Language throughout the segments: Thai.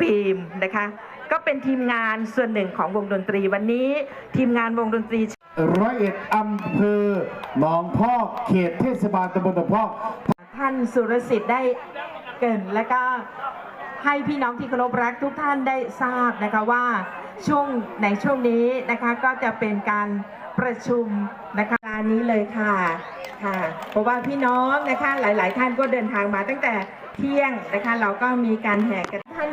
ฟิล์มนะคะ ก็เป็นทีมงานส่วนหนึ่งของวงดนตรีวันนี้ ทีมงานวงดนตรีร้อยเอ็ดอำเภอหนองพอกเขตเทศบาลตำบลหนองพอกท่านสุรสิทธิ์ได้เกรินและก็ให้พี่น้องที่เคารพรักทุกท่านได้ทราบนะคะว่าช่วงในช่วงนี้นะคะก็จะเป็นการประชุมนะคะงานนี้เลยค่ะค่ะ เพราะว่าพี่น้องนะคะหลาย ๆ ท่านก็เดินทางมาตั้งแต่ เที่ยงนะคะ เราก็มีการแห่กันท่าน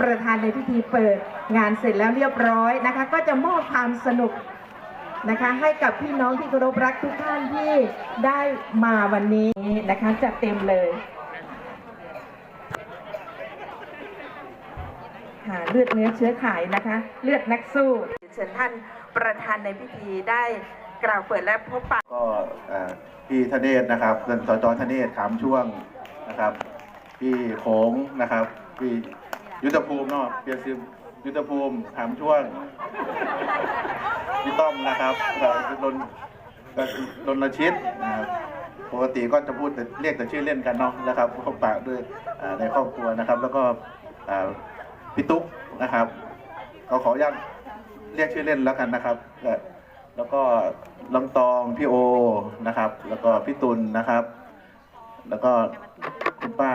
ประธานในพิธีเปิดงานเสร็จแล้วเรียบร้อยนะคะ ก็จะมอบความสนุกนะคะ ให้กับพี่น้องที่เคารพรักทุกท่านที่ได้มาวันนี้นะคะจัดเต็มเลยค่ะเลือดเนื้อเชื้อไขนะคะ เลือดนักสู้เชิญท่านประธานในพิธีได้กล่าวเปิดและพบปะก็อ่อพี่ธเนศนะครับท่านสจธเนศขามช่วงนะครับ พี่โขงนะครับ พี่ยุทธภูมิเนาะเปียซิมยุทธภูมิขามช่วงพี่ต้อมนะครับเอ่อดนดนรชิตนะครับปกติก็จะพูดแต่เรียกแต่ชื่อเล่นกันเนาะนะครับพบปะด้วยในครอบครัวนะครับ แล้วก็พี่ตุ๊กนะครับก็ขออนุญาตเรียกชื่อเล่นแล้วกันนะครับ แล้วก็ลำตองพี่โอนะครับ แล้วก็พี่ตุลนะครับ แล้วก็คุณป้า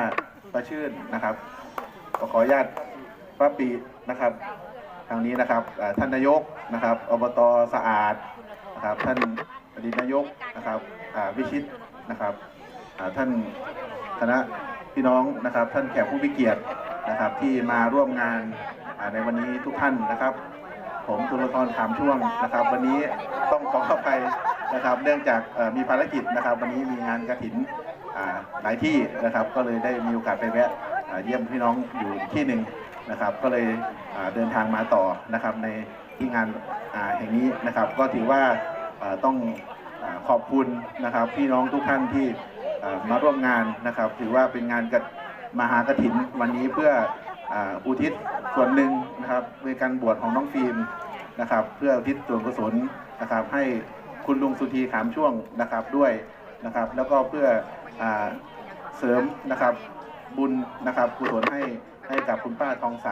ป้าชื่นนะครับก็ขออนุญาตป้าปีนะครับ ทางนี้นะครับท่านนายกนะครับอบตสะอาดนะครับท่านอดีตนายกนะครับวิชิตนะครับท่านคณะพี่น้องนะครับ ท่านแขกผู้มีเกียรตินะครับ ที่มาร่วมงานในวันนี้ทุกท่านนะครับ ผมตุลกรขามช่วงนะครับ วันนี้ต้องขอเข้าไปนะครับ เนื่องจากมีภารกิจนะครับ วันนี้มีงานกระถินอ่า หลายที่นะครับก็เลยได้มีโอกาสไปแวะเยี่ยมพี่น้องอยู่ที่หนึ่งนะครับ ก็เลยเดินทางมาต่อนะครับในที่งานาแห่งนี้นะครับ ก็ถือว่าาต้องอขอบคุณนะครับพี่น้องทุกท่านที่มาร่วมงานนะครับ ถือว่าเป็นงานกระมหากถินวันนี้เพื่อออุทิศส่วนหนึ่งนะครับในการบวชของน้องฟิล์มนะครับ เพื่ออุทิศส่วนกุศลนะครับ ให้คุณลุงสุธีขามช่วงนะครับด้วยนะครับ แล้วก็เพื่อ เสริมนะครับบุญนะครับกุศลให้ให้กับคุณป้าทองใส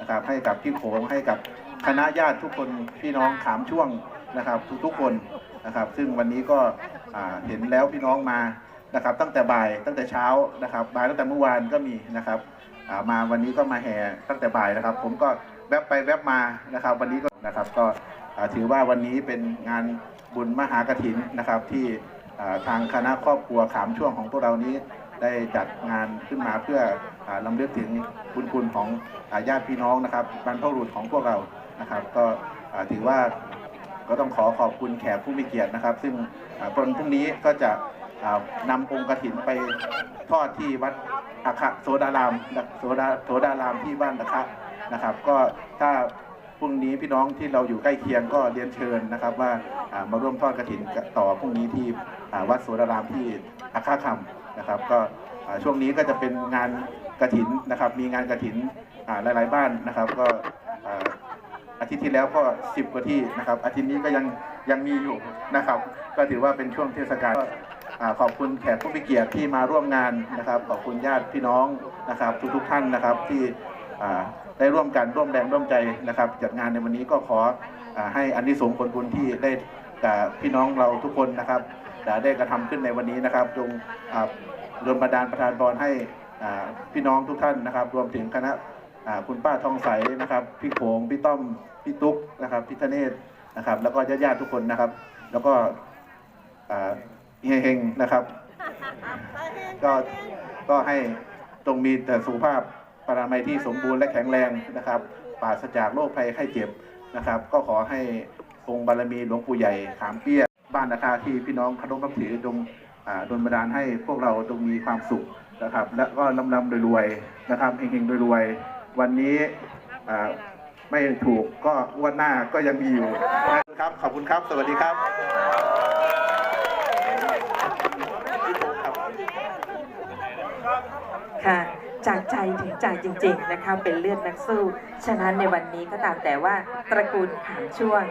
นะครับ ให้กับพี่โขงให้กับคณะญาติทุกคนพี่น้องขามช่วงนะครับ ทุกๆคนนะครับ ซึ่งวันนี้ก็เห็นแล้วพี่น้องมานะครับ ตั้งแต่บ่ายตั้งแต่เช้านะครับบ่ายตั้งแต่เมื่อวานก็มีนะครับมาวันนี้ก็มาแห่ตั้งแต่บ่ายนะครับ ผมก็แวบไปแวบมานะครับ วันนี้ก็นะครับก็ถือว่าวันนี้เป็นงานบุญมหากรถินนะครับที่ ทางคณะครอบครัวขามช่วงของพวกเรานี้ได้จัดงานขึ้นมาเพื่ออลำลึกถึงคุณคุณของญาติพี่น้องนะครับบรรพบุรุษของพวกเรานะครับ ก็ถือว่าก็ต้องขอขอบคุณแขกผู้มีเกียรตินะครับ ซึ่งวันพรุ่งนี้ก็จะนำองค์กฐินไปทอดที่วัดอาคะโสดารามโสดาโสดารามที่บ้านอาคะนะครับ ก็ถ้า พรุ่งนี้พี่น้องที่เราอยู่ใกล้เคียงก็เรียนเชิญนะครับ ว่ามาร่วมทอดกฐินต่อพรุ่งนี้ที่วัดโสดารามที่อาคะคำนะครับ ก็ช่วงนี้ก็จะเป็นงานกฐินนะครับ มีงานกฐินอ่าหลาย ๆ บ้านนะครับ ก็อาทิตย์ที่แล้วก็10กว่าที่นะครับ อาทิตย์นี้ก็ยังยังมีอยู่นะครับ ก็ถือว่าเป็นช่วงเทศกาลก็ขอบคุณแขกผู้มีเกียรติที่มาร่วมงานนะครับ ขอบคุณญาติพี่น้องนะครับ ทุกๆท่านนะครับที่ ได้ร่วมกันร่วมแรงร่วมใจนะครับ จัดงานในวันนี้ก็ขออให้อานิสงส์ผลบุญที่ได้กับพี่น้องเราทุกคนนะครับได้กระทำขึ้นในวันนี้นะครับ จงอ่าดลบันดาลประทานพรให้พี่น้องทุกท่านนะครับ รวมถึงคณะคุณป้าทองใสนะครับ พี่โขงพี่ต้อมพี่ตุ๊กนะครับพี่ธเนศนะครับ แล้วก็ญาติๆทุกคนนะครับ แล้วก็เฮงๆนะครับ ก็ก็ให้จงมีแต่สุขภาพ ปรามัยที่สมบูรณ์และแข็งแรงนะครับปราศจากโรคภัยไข้เจ็บนะครับ ก็ขอให้องค์บารมีหลวงปู่ใหญ่ขามเปี้ย บ้านนาคาที่พี่น้องคารพนับถือจงอ่าดลบันดาลให้พวกเราจงมีความสุขนะครับ และก็ลำลำรวยๆนะครับเฮงๆรวยๆวันนี้ไม่ถูกก็วันหน้าก็ยังมีอยู่นะครับขอบคุณครับ สวัสดีครับค่ะ จากใจถึงใจจริง ๆ นะคะ เป็นเลือดนักสู้ ฉะนั้นในวันนี้ก็ตามแต่ว่าตระกูลขามช่วง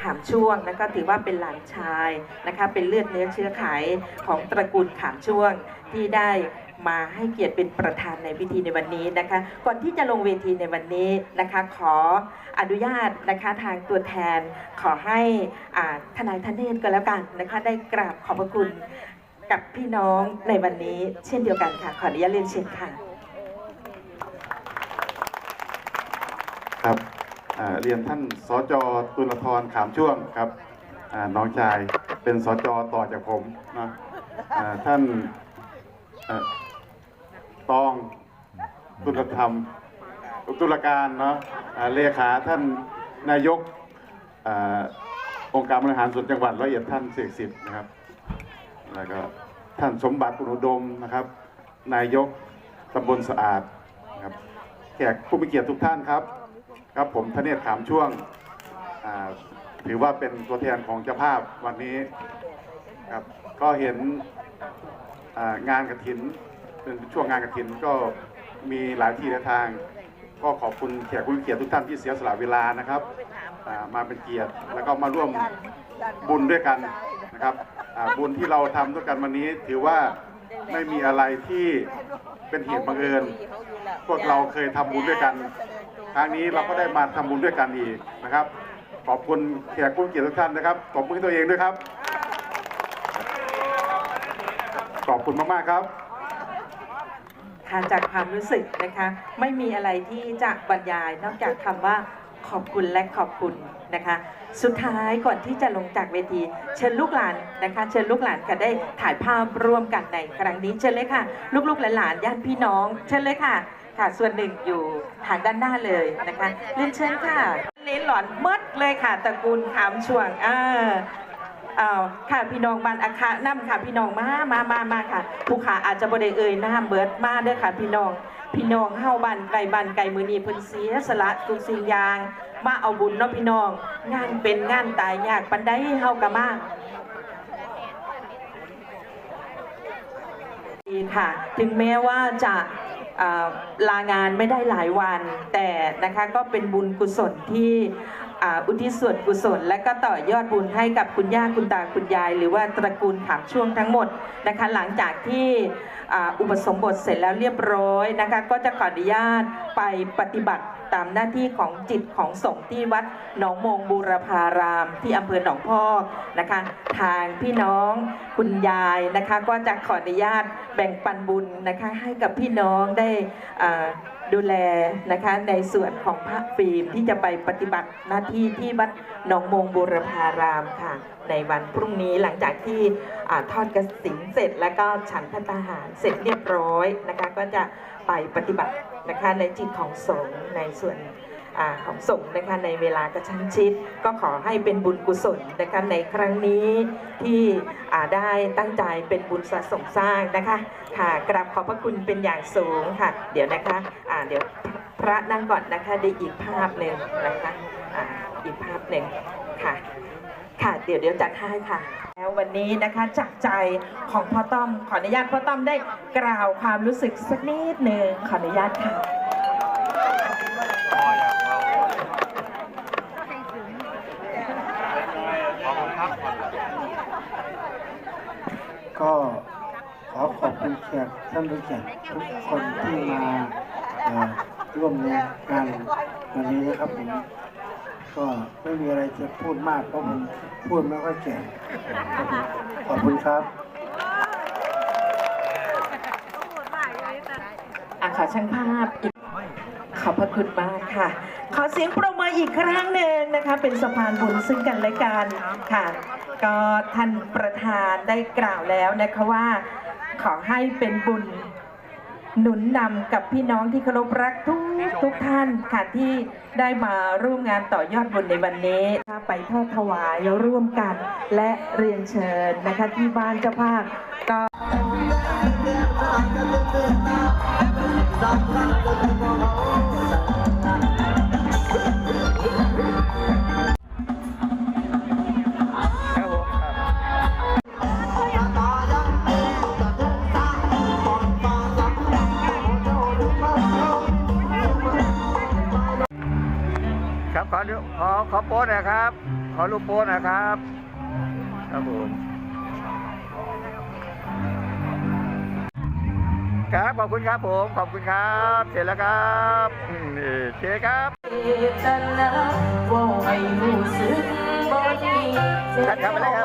ขามช่วงแล้วก็ถือว่าเป็นหลานชายนะคะเป็นเลือดเนื้อเชื้อไขของตระกูลขามช่วงที่ได้มาให้เกียรติเป็นประธานในพิธีในวันนี้นะคะ ก่อนที่จะลงเวทีในวันนี้นะคะ ขออนุญาตนะคะทางตัวแทนขอให้อ่าทนายธเนศก็แล้วกันนะคะได้กราบขอบพระคุณกับพี่น้องในวันนี้เช่นเดียวกันค่ะ ขออนุญาตเรียนเชิญค่ะ ครับอ่า เรียนท่านสจตุลธรขามช่วงครับน้องชายเป็นสจต่อจากผมนะท่านตองตุลธรรมตุลการเนาะเลขาท่านนายกอ่าองค์การบริหารส่วนจังหวัดร้อยเอ็ดท่านเสกสิทธิ์นะครับแล้วก็ท่านสมบัติอุดมนะครับ นายกตำบลสะอาดนะครับแขกผู้มีเกียรติทุกท่านครับ ครับผมธเนศขามช่วง ถือว่าเป็นตัวแทนของเจ้าภาพวันนี้ครับก็เห็นงานกระถินเป็นช่วงงานกระถินก็มีหลายที่หลายทาง ก็ขอบคุณแขกผู้เกียรติทุกท่านที่เสียสละเวลานะครับมาเป็นเกียรติแล้วก็มาร่วมบุญด้วยกันนะครับบุญที่เราทำด้วยกันวันนี้ ถือว่าไม่มีอะไรที่เป็นเหตุบังเอิญพวกเราเคยทำบุญด้วยกัน ครั้งนี้เราก็ได้มาทำบุญด้วยกันอีกนะครับ ขอบคุณแขกผู้เกียรติทุกท่านนะครับขอบคุณตัวเองด้วยครับ ขอบคุณมากๆครับค่ะจากความรู้สึกนะคะ ไม่มีอะไรที่จะบรรยายนอกจากคำว่า ขอบคุณและขอบคุณนะคะ สุดท้ายก่อนที่จะลงจากเวที เชิญลูกหลานนะคะ เชิญลูกหลานค่ะได้ถ่ายภาพร่วมกันในครั้งนี้เชิญเลยค่ะ ลูกๆหลานๆญาติพี่น้อง เชิญเลยค่ะค่ะส่วนหนึ่งอยู่ทางด้านหน้าเลยนะคะเรียนเชิญค่ะเลนหลอนมดเลยค่ะตระกูลขามช่วงอ่าอ้าวค่ะพี่น้องบ้านอาคาน้ำค่ะพี่น้องมามามามาค่ะผู้ขาอาจจะบ่ได้เอ่ยน้ำเบิร์ดมาเด้อค่ะพี่น้อง พี่น้องเฮาบ้านไก่บ้านไก่มือนีเพิ่นเสียสละทุกสิ่งอย่างมาเอาบุญเนาะพี่น้อง งานเป็นงานตายยากปันใดเฮากะมาดีค่ะ ถึงแม้ว่าจะลางานไม่ได้หลายวัน แต่นะคะก็เป็นบุญกุศลที่ อุทิศส่วนกุศล และก็ต่อยอดบุญให้กับคุณย่าคุณตาคุณยาย หรือว่าตระกูลขามช่วงทั้งหมดนะคะ หลังจากที่อุปสมบทเสร็จแล้วเรียบร้อยนะคะ ก็จะขออนุญาตไปปฏิบัติตามหน้าที่ของจิตของสงฆ์ที่วัดหนองมงบูรพารามที่อำเภอหนองพอกนะคะ ทางพี่น้องคุณยายนะคะ ก็จะขออนุญาตแบ่งปันบุญนะคะ ให้กับพี่น้องได้อ่า ดูแลนะคะในส่วนของพระฟิล์มที่จะไปปฏิบัติหน้าที่ที่วัดหนองมงบุรพารามค่ะ ในวันพรุ่งนี้หลังจากที่อทอดกระสินเสร็จแล้วก็ฉันพัตตาหารเสร็จเรียบร้อยนะคะ ก็จะไปปฏิบัตินะคะในจิตของสงฆ์ในส่วน อของสงฆ์นะคะในเวลากระชั้นชิด ก็ขอให้เป็นบุญกุศลนะคะในครั้งนี้ที่ได้ตั้งใจเป็นบุญสะสมสร้างนะคะค่ะกราบขอบพระคุณเป็นอย่างสูงค่ะ เดี๋ยวนะคะอ่าเดี๋ยวพระนั่งก่อนนะคะได้อีกภาพหนึ่งนะคะออีกภาพหนึ่งค่ะค่ะเดี๋ยวเดี๋ยวจัดให้ค่ะแล้ววันนี้นะคะจากใจของพ่อต้อมขออนุญาตพ่อต้อมได้กล่าวความรู้สึกสักนิดหนึ่งขออนุญาตค่ะ ก็ขอขอบคุณแขกท่านผู้แขกทุกคนที่มาร่วมในงานวันนี้นะครับผมก็ไม่มีอะไรจะพูดมากเพราะผมพูดไม่ค่อยเก่งขอบคุณครับอะขอช่างภาพอีกขอบพระคุณมากค่ะ ขอเสียงปรบมืออีกครั้งหนึ่งนะคะ เป็นสะพานบุญซึ่งกันและกันค่ะ ก็ท่านประธานได้กล่าวแล้วนะคะว่า ขอให้เป็นบุญหนุนนำกับพี่น้องที่เคารพรักทุกทุกท่านค่ะที่ได้มาร่วมงานต่อยอดบุญในวันนี้ไปทอดถวายร่วมกัน และเรียนเชิญนะคะที่บ้านเจ้าภาพก็ ขอดูขอขอโป้หนะครับ ขอรูปโป้หนะครับ ครับผมครับขอบคุณครับผม ขอบคุณครับ เสร็จแล้วครับอืมนี่เชครับตนาว่าให้รู้สึกบ่ดีครับครับมาเลยครั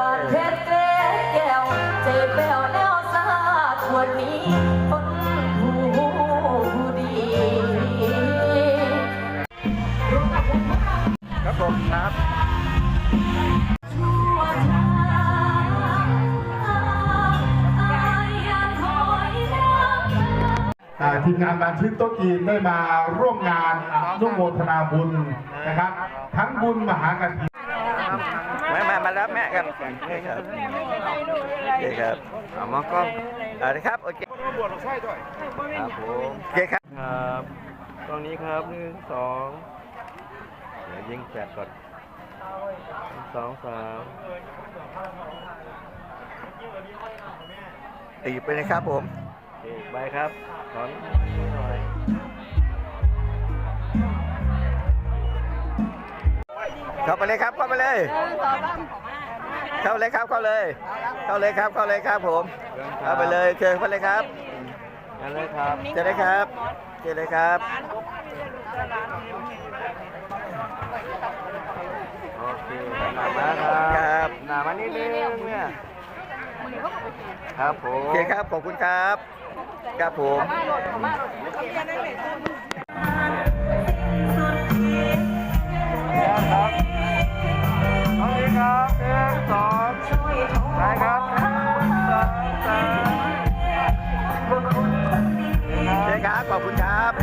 บ ครับผมครับชั่วช้าอายยังคอยรักอ่าทีมงานบานชื่นโต๊ะจีนได้มาร่วมงานอนุโมทนาบุญนะครับ ทั้งบุญมหากฐินมามามารับแม่กันนี่ครับนี่ครับเอามองกล้องเอาเลยครับโอเคครับผมโอเคครับครับตรงนี้ครับหนึ่งสอง เดี๋ยวยิงแปดก่อนหนึ่งสองสามตีไปนะครับผมตีไปครับถอนหน่อยเข้าไปเลยครับเข้าไปเลย เข้าเลยครับเข้าเลย เข้าเลยครับเข้าเลยครับผมเข้าไปเลยเชิญเข้าเลยครับเชิญเลยครับเชิญเลยครับเชิญเลยครับ ครับหนามานิดนึงเนี่ยครับผมโอเคครับ ขอบคุณครับ ครับผมครับเอาดีครับหนึ่ครับสองสามครับ ขอบคุณครับ